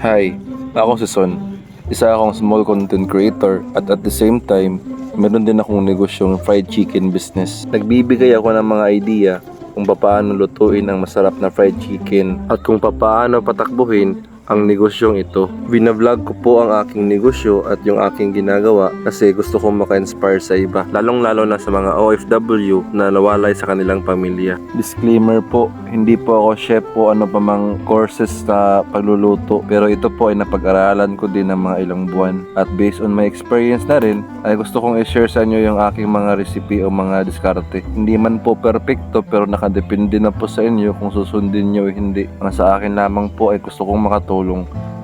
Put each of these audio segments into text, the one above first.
Hi, ako si Son. Isa akong small content creator at at the same time, meron din akong negosyong fried chicken business. Nagbibigay ako ng mga idea kung paano lutuin ang masarap na fried chicken at kung paano patakbuhin ang negosyong ito. Binavlog ko po ang aking negosyo at yung aking ginagawa kasi gusto kong maka-inspire sa iba. Lalong lalo na sa mga OFW na nawalay sa kanilang pamilya. Disclaimer po, hindi po ako chef po ano pa mang courses sa pagluluto. Pero ito po ay napag-aralan ko din ng mga ilang buwan. At based on my experience na rin, ay gusto kong i-share sa inyo yung aking mga recipe o mga diskarte. Hindi man po perfecto pero nakadepende na po sa inyo kung susundin nyo o hindi. Ang sa akin lamang po ay gusto kong makatulong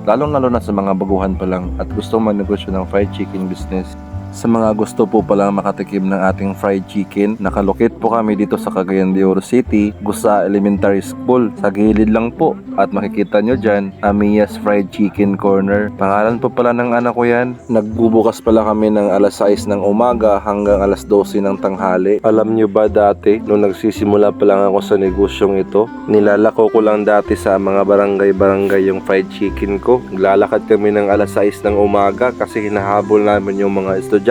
lalong lalo na sa mga baguhan pa lang at gusto magnegosyo ng fried chicken business. Sa mga gusto po palang makatikim ng ating fried chicken, nakalokit po kami dito sa Cagayan de Oro City, Gusa Elementary School. Sa gilid lang po at makikita nyo dyan, Amiya's Fried Chicken Corner. Pangalan po pala ng anak ko yan. Nagbubukas pala kami ng alas 6 ng umaga hanggang alas 12 ng tanghali. Alam nyo ba dati, nung nagsisimula pa lang ako sa negosyong ito, nilalako ko lang dati sa mga barangay-barangay yung fried chicken ko. Naglalakad kami ng alas 6 ng umaga kasi hinahabol namin yung mga estudyante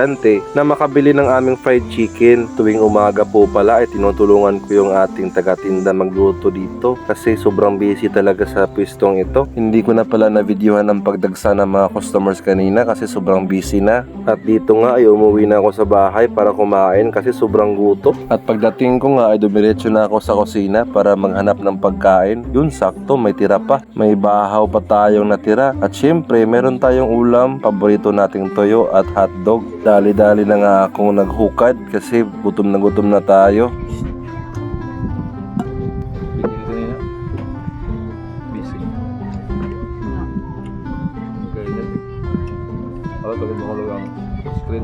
na makabili ng aming fried chicken. Tuwing umaga po pala ay tinutulungan ko yung ating taga-tinda magluto dito kasi sobrang busy talaga sa pwestong ito. Hindi ko na pala na-videohan ang pagdagsa ng mga customers kanina kasi sobrang busy na. At dito nga ay umuwi na ako sa bahay para kumain kasi sobrang gutom. At pagdating ko nga ay dumiretso na ako sa kusina para maghanap ng pagkain. Yun sakto, may tira pa. May bahaw pa tayong natira. At syempre, meron tayong ulam, paborito nating toyo at hotdog. Dali-dali na nga akong naghukad kasi gutom na gutom na tayo. Screen.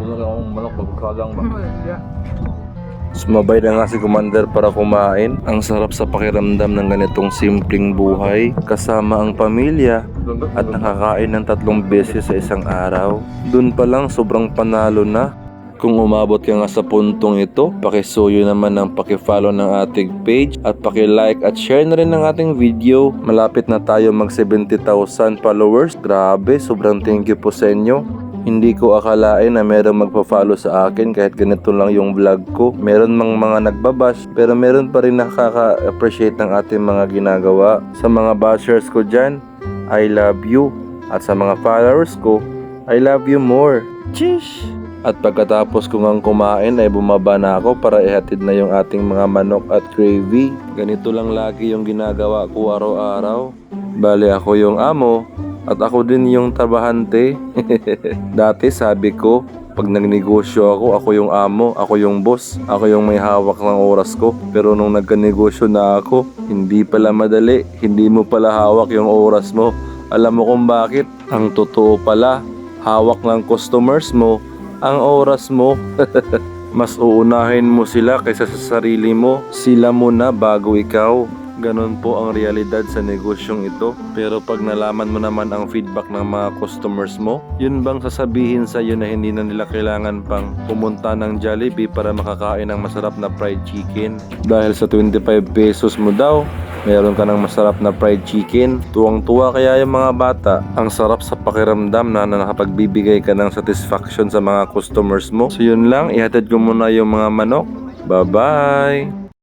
Puno lang akong manok pagkalang ba? Sumabay na nga si Commander para kumain. Ang sarap sa pakiramdam ng ganitong simpleng buhay. Kasama ang pamilya at nakakain ng tatlong beses sa isang araw. Doon pa lang sobrang panalo na. Kung umabot ka nga sa puntong ito, pakisuyo naman ng pakifollow ng ating page at pakilike at share na rin ng ating video. Malapit na tayo mag 70,000 followers. Grabe, sobrang thank you po sa inyo. Hindi ko akalain na merong magpa-follow sa akin kahit ganito lang yung vlog ko. Meron mang mga nagbabash pero meron pa rin nakaka-appreciate ng ating mga ginagawa. Sa mga bashers ko dyan, I love you. At sa mga followers ko, I love you more. Chish! At pagkatapos ko ngang kumain ay bumaba na ako para ihatid na yung ating mga manok at gravy. Ganito lang lagi yung ginagawa ko araw-araw. Bale ako yung amo at ako din yung trabahante. Dati sabi ko, pag nagnegosyo ako, ako yung amo, ako yung boss, ako yung may hawak ng oras ko. Pero nung nagkanegosyo na ako, hindi pala madali, hindi mo pala hawak yung oras mo. Alam mo kung bakit? Ang totoo pala, hawak ng customers mo, ang oras mo. Mas uunahin mo sila kaysa sa sarili mo. Sila muna bago ikaw. Ganon po ang realidad sa negosyong ito. Pero pag nalaman mo naman ang feedback ng mga customers mo, yun bang sasabihin sa iyo na hindi na nila kailangan pang pumunta ng Jollibee para makakain ng masarap na fried chicken? Dahil sa 25 pesos mo daw, meron ka ng masarap na fried chicken. Tuwang-tuwa kaya yung mga bata. Ang sarap sa pakiramdam na, na nakapagbibigay ka ng satisfaction sa mga customers mo. So yun lang, ihatid ko muna yung mga manok. Bye-bye!